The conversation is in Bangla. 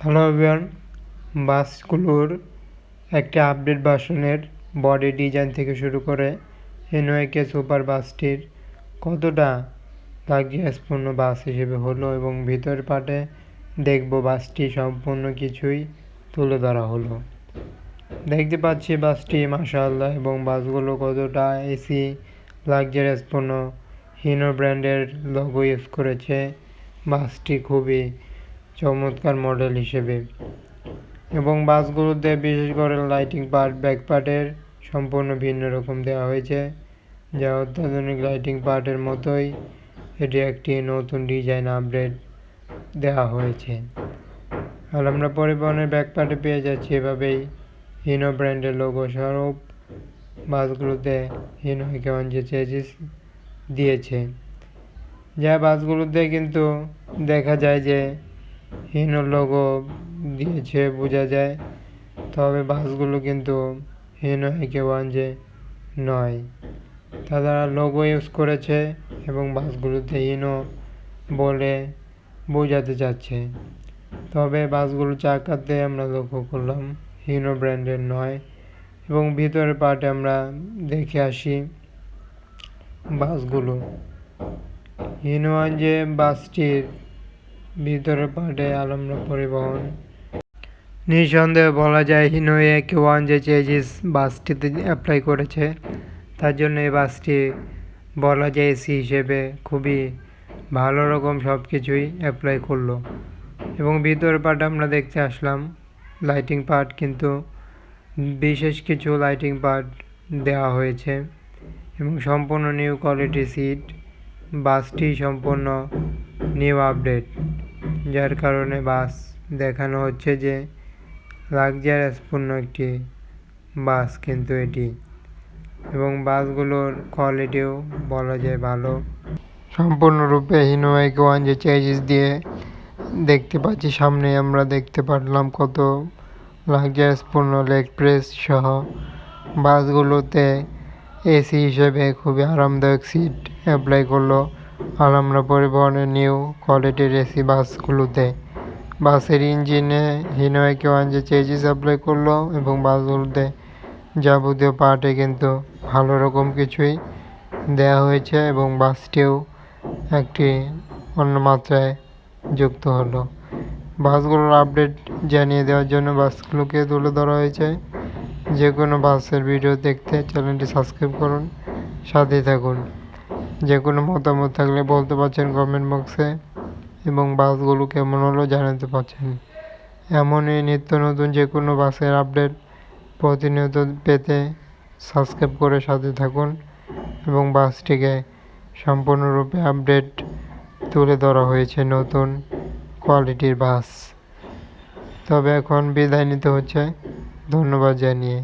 হ্যালো এভরিওয়ান বাসগুলোর একটি আপডেট ভার্সনের বডি ডিজাইন থেকে শুরু করে এনওয়াইকে সুপার বাসটির কতটা লাক্সারিয়াসপূর্ণ বাস হিসেবে হলো এবং ভিতর পাটে দেখব বাসটি সম্পূর্ণ কিছুই তুলে ধরা হলো। দেখতে পাচ্ছি বাসটি মাশাআল্লাহ এবং বাসগুলো কতটা এসি লাক্সারিয়াসপূর্ণ হিনো ব্র্যান্ডের লোগো ইউজ করেছে। বাসটি খুবই চমৎকার মডেল হিসেবে। এবং বাসগুলোতে বিশেষ করে লাইটিং পার্ট ব্যাক পার্টের সম্পূর্ণ ভিন্ন রকম দেওয়া হয়েছে, যা অত্যাধুনিক লাইটিং পার্টের মতোই এটি একটি নতুন ডিজাইন আপডেট দেওয়া হয়েছে। আর আমরা পরিবহনের ব্যাক পার্টে পেয়ে যাচ্ছি এভাবেই হিনো ব্র্যান্ডের লোগো স্বরূপ। বাসগুলোতে হিনো কেমন যে চেজিস দিয়েছে। যা বাসগুলোতে কিন্তু দেখা যায় যে হিনো লোগো দিয়েছে, বোঝা যায়। তবে বাসগুলো কিন্তু হিনো যে নয়। তারা লোগো ইউজ করেছে এবং বাসগুলোতে হিনো বলে বোঝাতে চাচ্ছে। তবে বাসগুলো চাকাতে আমরা লক্ষ্য করলাম হিনো ব্র্যান্ডের নয় এবং ভিতরের পার্টে আমরা দেখে আসি বাসগুলো। হিনোয়ান যে বাসটির পার্টে আলমরা পরিবহন। নিঃসন্দেহে বলা যায়, হিনোয়ে কে ওয়ান যে চেজিস বাসটিতে অ্যাপ্লাই করেছে, তার জন্য এই বাসটি বলা যায় এসি হিসেবে খুবই ভালো রকম সব কিছুই অ্যাপ্লাই করল। এবং ভিতরের পার্ট আমরা দেখতে আসলাম লাইটিং পার্ট কিন্তু বিশেষ কিছু লাইটিং পার্ট দেওয়া হয়েছে। এবং সম্পূর্ণ নিউ কোয়ালিটি সিট বাসটি সম্পূর্ণ নিউ আপডেট যার কারণে বাস দেখানো হচ্ছে যে লাক্সারিয়াসপূর্ণ একটি বাস কিন্তু এটি। এবং বাসগুলোর কোয়ালিটিও বলা যায় ভালো। সম্পূর্ণরূপে হিনোয়াইক ওয়ান যে চেঞ্জেস দিয়ে দেখতে পাচ্ছি, সামনে আমরা দেখতে পারলাম কত লাক্সারিয়াসপূর্ণ লেগ প্রেস সহ বাসগুলোতে এসি হিসেবে খুবই আরামদায়ক সিট অ্যাপ্লাই করল। আলামরা পরিবহনের নিউ কোয়ালিটির এসি বাসগুলোতে বাসের ইঞ্জিনে হিনোয়াকে ওয়ান যে চেজিস অ্যাপ্লাই করল এবং বাসগুলোতে যাবতীয় পার্টে কিন্তু ভালো রকম কিছুই দেওয়া হয়েছে এবং বাসটিও একটি অন্য মাত্রায় যুক্ত হলো। বাসগুলোর আপডেট জানিয়ে দেওয়ার জন্য বাসগুলোকে তুলে ধরা হয়েছে। যে কোনো বাসের ভিডিও দেখতে চ্যানেলটি সাবস্ক্রাইব করুন। সাথে থাকুন। যে কোনো মতামত থাকলে বলতে পারছেন কমেন্ট বক্সে এবং বাসগুলো কেমন হলো জানাতে পারছেন। এমনই নিত্য নতুন যে কোনো বাসের আপডেট প্রতিনিয়ত পেতে সাবস্ক্রাইব করে সাথে থাকুন এবং বাসটিকে সম্পূর্ণরূপে আপডেট তুলে ধরা হয়েছে নতুন কোয়ালিটির বাস। তবে এখন বিদায় নিতে হচ্ছে। ধন্যবাদ জানিয়ে।